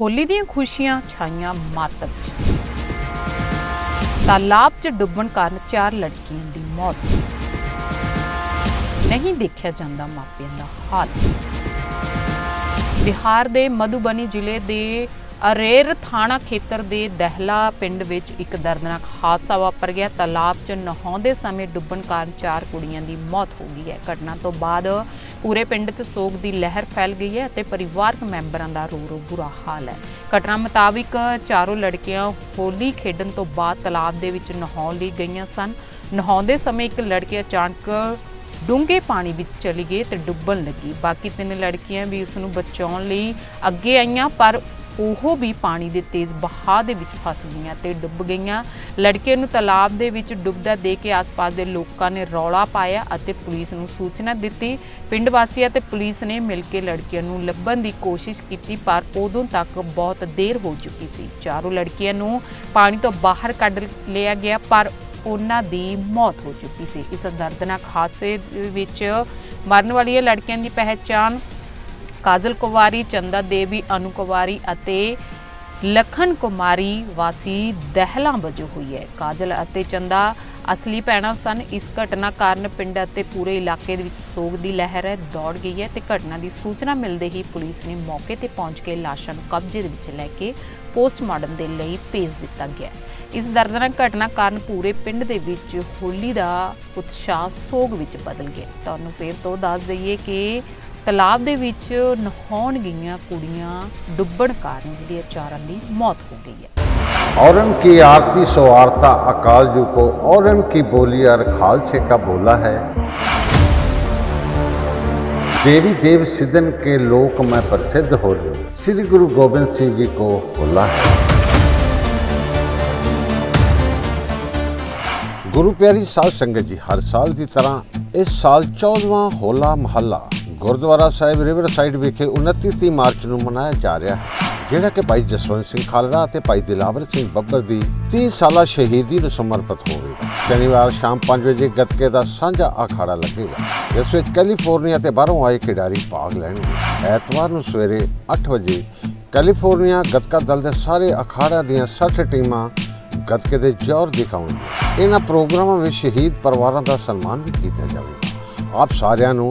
ਹੋਲੀ ਦੀਆਂ ਖੁਸ਼ੀਆਂ ਛਾਈਆਂ ਮਾਤਮ 'ਚ। ਤਾਲਾਬ 'ਚ ਡੁੱਬਣ ਕਾਰਨ ਚਾਰ ਲੜਕੀਆਂ ਦੀ ਮੌਤ। ਨਹੀਂ ਦੇਖਿਆ ਜਾਂਦਾ ਮਾਪਿਆਂ ਦਾ ਹਾਲ। ਬਿਹਾਰ ਦੇ ਮਧੂਬਨੀ ਜ਼ਿਲ੍ਹੇ ਦੇ ਅਰੇਰ ਥਾਣਾ ਖੇਤਰ ਦੇ ਦਹਿਲਾ ਪਿੰਡ ਵਿੱਚ ਇੱਕ ਦਰਦਨਾਕ ਹਾਦਸਾ ਵਾਪਰ ਗਿਆ। ਤਾਲਾਬ 'ਚ ਨਹਾਉਂਦੇ ਸਮੇਂ ਡੁੱਬਣ ਕਾਰਨ ਚਾਰ ਕੁੜੀਆਂ ਦੀ ਮੌਤ ਹੋ ਗਈ ਹੈ। ਘਟਨਾ ਤੋਂ ਬਾਅਦ ਪੂਰੇ ਪਿੰਡ 'ਚ ਸੋਗ ਦੀ ਲਹਿਰ ਫੈਲ ਗਈ ਹੈ ਅਤੇ ਪਰਿਵਾਰਕ ਮੈਂਬਰਾਂ ਦਾ ਰੋ ਰੋ ਬੁਰਾ ਹਾਲ ਹੈ। ਘਟਨਾ ਮੁਤਾਬਿਕ ਚਾਰੋਂ ਲੜਕੀਆਂ ਹੋਲੀ ਖੇਡਣ ਤੋਂ ਬਾਅਦ ਤਲਾਬ ਦੇ ਵਿੱਚ ਨਹਾਉਣ ਲਈ ਗਈਆਂ ਸਨ। ਨਹਾਉਂਦੇ ਸਮੇਂ ਇੱਕ ਲੜਕੀ ਅਚਾਨਕ ਡੂੰਘੇ ਪਾਣੀ ਵਿੱਚ ਚਲੀ ਗਈ ਤੇ ਡੁੱਬਣ ਲੱਗੀ। ਬਾਕੀ ਤਿੰਨ ਲੜਕੀਆਂ ਵੀ ਉਸ ਨੂੰ ਬਚਾਉਣ ਲਈ ਅੱਗੇ ਆਈਆਂ, ਪਰ ਉਹ ਵੀ ਪਾਣੀ ਦੇ ਤੇਜ਼ ਬਹਾਅ ਦੇ ਵਿੱਚ ਫਸ ਗਈਆਂ ਤੇ ਡੁੱਬ ਗਈਆਂ। ਲੜਕੇ ਨੂੰ ਤਲਾਬ ਦੇ ਵਿੱਚ ਡੁੱਬਦਾ ਦੇਖ ਕੇ ਆਸ-ਪਾਸ ਦੇ ਲੋਕਾਂ ਨੇ ਰੌਲਾ ਪਾਇਆ ਅਤੇ ਪੁਲਿਸ ਨੂੰ ਸੂਚਨਾ ਦਿੱਤੀ। ਪਿੰਡ ਵਾਸੀਆਂ ਤੇ ਪੁਲਿਸ ਨੇ ਮਿਲ ਕੇ ਲੜਕੀਆਂ ਨੂੰ ਲੱਭਣ ਦੀ ਕੋਸ਼ਿਸ਼ ਕੀਤੀ, ਪਰ ਉਦੋਂ ਤੱਕ ਬਹੁਤ ਦੇਰ ਹੋ ਚੁੱਕੀ ਸੀ। ਚਾਰੋਂ ਲੜਕੀਆਂ ਨੂੰ ਪਾਣੀ ਤੋਂ ਬਾਹਰ ਕੱਢ ਲਿਆ ਗਿਆ, ਪਰ ਉਹਨਾਂ ਦੀ ਮੌਤ ਹੋ ਚੁੱਕੀ ਸੀ। ਇਸ ਦਰਦਨਾਕ ਹਾਦਸੇ ਵਿੱਚ ਮਰਨ ਵਾਲੀਆਂ ਲੜਕੀਆਂ ਦੀ ਪਹਿਚਾਣ ਕਾਜਲ ਕੁਵਾਰੀ, ਚੰਦਾ ਦੇਵੀ, ਅਨੂ ਕੁਮਾਰੀ ਅਤੇ ਲਖਨ ਕੁਮਾਰੀ ਵਾਸੀ ਦਹਿਲਾ ਵਜੋਂ ਹੋਈ ਹੈ। ਕਾਜਲ ਅਤੇ ਚੰਦਾ ਅਸਲੀ ਭੈਣਾਂ ਸਨ। ਇਸ ਘਟਨਾ ਕਾਰਨ ਪਿੰਡ ਅਤੇ ਪੂਰੇ ਇਲਾਕੇ ਦੇ ਵਿੱਚ ਸੋਗ ਦੀ ਲਹਿਰ ਹੈ ਦੌੜ ਗਈ ਹੈ ਤੇ ਘਟਨਾ ਦੀ ਸੂਚਨਾ ਮਿਲਦੇ ਹੀ ਪੁਲਿਸ ਨੇ ਮੌਕੇ ਤੇ ਪਹੁੰਚ ਕੇ ਲਾਸ਼ਾਂ ਨੂੰ ਕਬਜ਼ੇ ਦੇ ਵਿੱਚ ਲੈ ਕੇ ਪੋਸਟਮਾਰਟਮ ਦੇ ਲਈ ਭੇਜ ਦਿੱਤਾ ਗਿਆ। ਇਸ ਦਰਦਨਾਕ ਘਟਨਾ ਕਾਰਨ ਪੂਰੇ ਪਿੰਡ ਦੇ ਵਿੱਚ ਹੋਲੀ ਦਾ ਉਤਸ਼ਾਹ ਸੋਗ ਵਿੱਚ ਬਦਲ ਗਿਆ। ਤੁਹਾਨੂੰ ਫੇਰ ਤੋਂ ਦੱਸ ਦਈਏ ਕਿ ਤਲਾਬ ਦੇ ਵਿੱਚ ਨਹਾਉਣ ਗਈਆਂ ਕੁੜੀਆਂ ਡੁੱਬਣ ਕਾਰਨ ਜਿਹੜੀ ਚਾਰਾਂ ਦੀ ਮੌਤ ਹੋ ਗਈ ਹੈ और की आरती सो आरता अकाल जू को और की बोली और खालसे का बोला है देवी देव सिदन के लोक में प्रसिद्ध हो जो श्री गुरु गोविंद सिंह जी को होला है ਗੁਰੂ ਪਿਆਰੀ ਸਾਧ ਸੰਗਤ ਜੀ ਹਰ ਸਾਲ ਦੀ ਤਰ੍ਹਾਂ ਇਸ ਸਾਲ 14ਵਾਂ ਹੋਲਾ ਮਹੱਲਾ ਗੁਰਦੁਆਰਾ ਸਾਹਿਬ ਰਿਵਰ ਸਾਈਡ ਵਿਖੇ 29 ਮਾਰਚ ਨੂੰ ਮਨਾਇਆ ਜਾ ਰਿਹਾ ਹੈ, ਜਿਹੜਾ ਕਿ ਭਾਈ ਜਸਵੰਤ ਸਿੰਘ ਖਾਲੜਾ ਅਤੇ ਭਾਈ ਦਿਲਾਵਰ ਸਿੰਘ ਬੱਬਰ ਦੀ 30 ਸਾਲਾ ਸ਼ਹੀਦੀ ਨੂੰ ਸਮਰਪਿਤ ਹੋਵੇਗਾ। ਸ਼ਨੀਵਾਰ ਸ਼ਾਮ 5 ਵਜੇ ਗੱਤਕੇ ਦਾ ਸਾਂਝਾ ਅਖਾੜਾ ਲੱਗੇਗਾ। ਜਿਸ ਵਿੱਚ ਕੈਲੀਫੋਰਨੀਆ ਤੇ ਬਾਹਰੋਂ ਆਏ ਖਿਡਾਰੀ ਭਾਗ ਲੈਣਗੇ। ਐਤਵਾਰ ਨੂੰ ਸਵੇਰੇ 8 ਵਜੇ ਕੈਲੀਫੋਰਨੀਆ ਗੱਤਕਾ ਦਲ ਦੇ ਸਾਰੇ ਅਖਾੜਿਆਂ ਦੀਆਂ 60 ਟੀਮਾਂ ਗੱਤਕੇ ਦੇ ਜ਼ੋਰ ਦਿਖਾਉਣਗੇ ਇਹਨਾਂ ਪ੍ਰੋਗਰਾਮਾਂ ਵਿੱਚ ਸ਼ਹੀਦ ਪਰਿਵਾਰਾਂ ਦਾ ਸਨਮਾਨ ਵੀ ਕੀਤਾ ਜਾਵੇਗਾ। ਆਪ ਸਾਰਿਆਂ ਨੂੰ